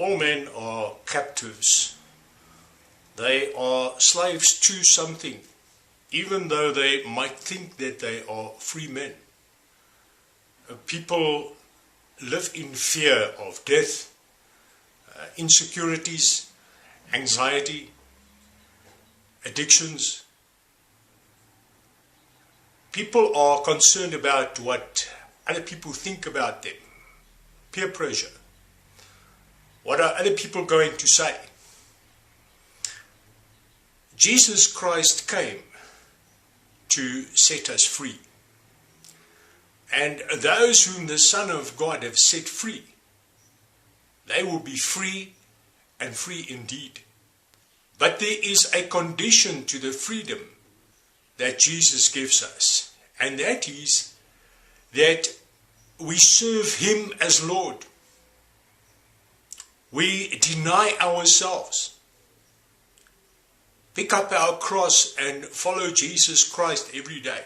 All men are captives. They are slaves to something, even though they might think that they are free men. Uh, People live in fear of death, uh, insecurities, anxiety, addictions. People are concerned about what other people think about them, peer pressure. What are other people going to say? Jesus Christ came to set us free. And those whom the Son of God have set free, they will be free and free indeed. But there is a condition to the freedom that Jesus gives us, and that is that we serve Him as Lord. We deny ourselves, pick up our cross, and follow Jesus Christ every day.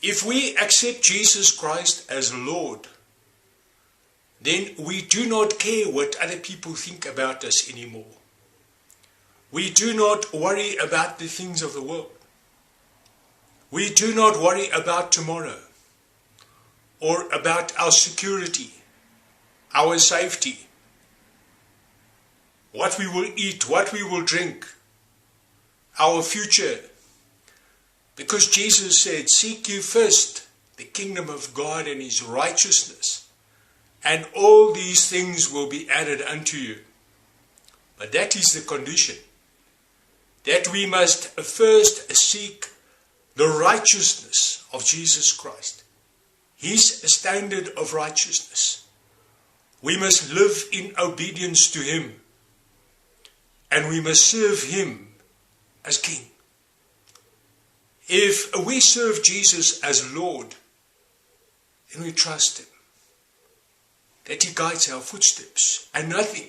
If we accept Jesus Christ as Lord, then we do not care what other people think about us anymore. We do not worry about the things of the world. We do not worry about tomorrow or about our security, our safety, what we will eat, what we will drink, our future. Because Jesus said, Seek you first the kingdom of God and his righteousness, and all these things will be added unto you. But that is the condition that we must first seek the righteousness of Jesus Christ, his standard of righteousness. We must live in obedience to him, and we must serve him as king. If we serve Jesus as Lord, then we trust him that he guides our footsteps, and nothing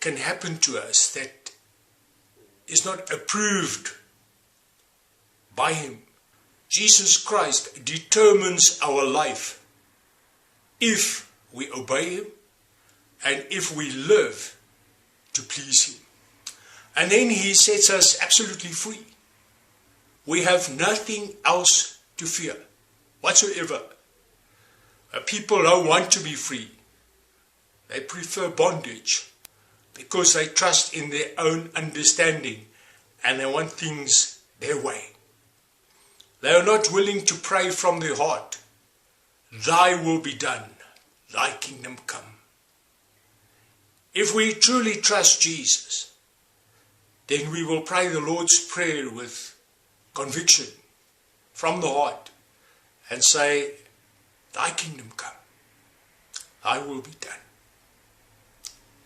can happen to us that is not approved by him. Jesus Christ determines our life if we obey him and if we live to please him. And then he sets us absolutely free. We have nothing else to fear whatsoever. Uh, People don't want to be free. They prefer bondage because they trust in their own understanding and they want things their way. They are not willing to pray from the heart, Thy will be done, Thy kingdom come. If we truly trust Jesus, then we will pray the Lord's Prayer with conviction from the heart and say, Thy kingdom come, Thy will be done.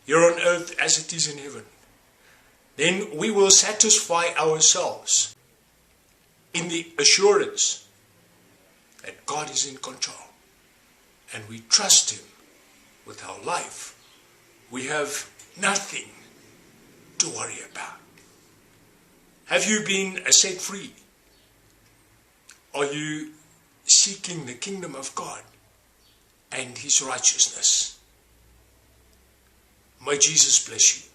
Here on earth as it is in heaven. Then we will satisfy ourselves in the assurance that God is in control and we trust Him with our life. We have nothing to worry about. Have you been set free? Are you seeking the kingdom of God and His righteousness? May Jesus bless you.